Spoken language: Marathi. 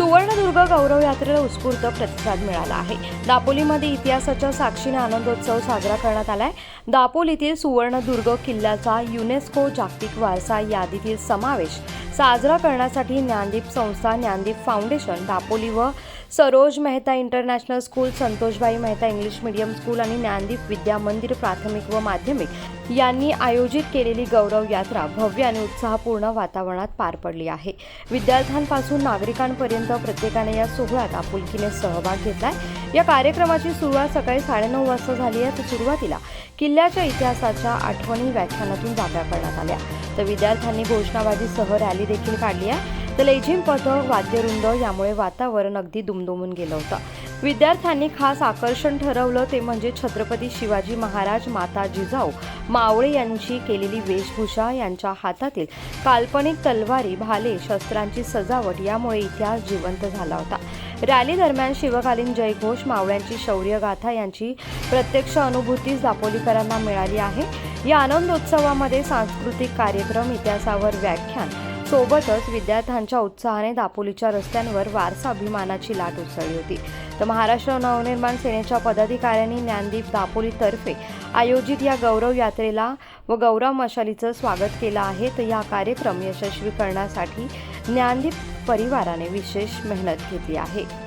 गौरव यात्रेला उत्स्फूर्त प्रतिसाद मिळाला आहे. दापोलीमध्ये इतिहासाच्या साक्षीने आनंदोत्सव साजरा करण्यात आलाय. दापोलीतील सुवर्णदुर्ग किल्ल्याचा युनेस्को जागतिक वारसा यादीतील समावेश साजरा करण्यासाठी ज्ञानदीप संस्था ज्ञानदीप फाउंडेशन दापोली व Saroj Mehta international school Santoshbai Mehta English medium school आणि ज्ञानदीप विद्या मंदिर प्राथमिक व माध्यमिक यांनी आयोजित केलेली गौरव यात्रा भव्य आणि उत्साहपूर्ण वातावरणात पार पडली आहे. विद्यार्थ्यांपासून नागरिकांपर्यंत प्रत्येकाने या सोहळ्यात आपुलकीने सहभाग घेतलाय. या कार्यक्रमाची सुरुवात सकाळी साडेनऊ वाजता झाली आहे. तर सुरुवातीला किल्ल्याच्या इतिहासाच्या आठवणी व्याख्यानातून जागा करण्यात आल्या. तर विद्यार्थ्यांनी घोषणाबाजीसह रॅली देखील काढली आहे. तर लेझिम पथक वाद्यवृंद यामुळे वातावरण अगदी दुमदुमून गेलं होतं. विद्यार्थ्यांनी खास आकर्षण ठरवलं ते म्हणजे छत्रपती शिवाजी महाराज माता जिजाऊ मावळे यांची केलेली वेशभूषा यांच्या हातातील काल्पनिक तलवारी भाले शस्त्रांची सजावट यामुळे इतिहास जिवंत झाला होता. रॅली दरम्यान शिवकालीन जयघोष मावळ्यांची शौर्यगाथा यांची प्रत्यक्ष अनुभूती दापोलीकरांना मिळाली आहे. या आनंदोत्सवामध्ये सांस्कृतिक कार्यक्रम इतिहासावर व्याख्यान सोबतच विद्यार्थ्यांच्या उत्साहाने दापोलीच्या रस्त्यांवर वारसा अभिमानाची लाट उसळली होती. तर महाराष्ट्र नवनिर्माण सेनेच्या पदाधिकाऱ्यांनी ज्ञानदीप दापोलीतर्फे आयोजित या गौरव यात्रेला व गौरव मशालीचं स्वागत केलं आहे. तर या कार्यक्रम यशस्वी करण्यासाठी ज्ञानदीप परिवाराने विशेष मेहनत घेतली आहे.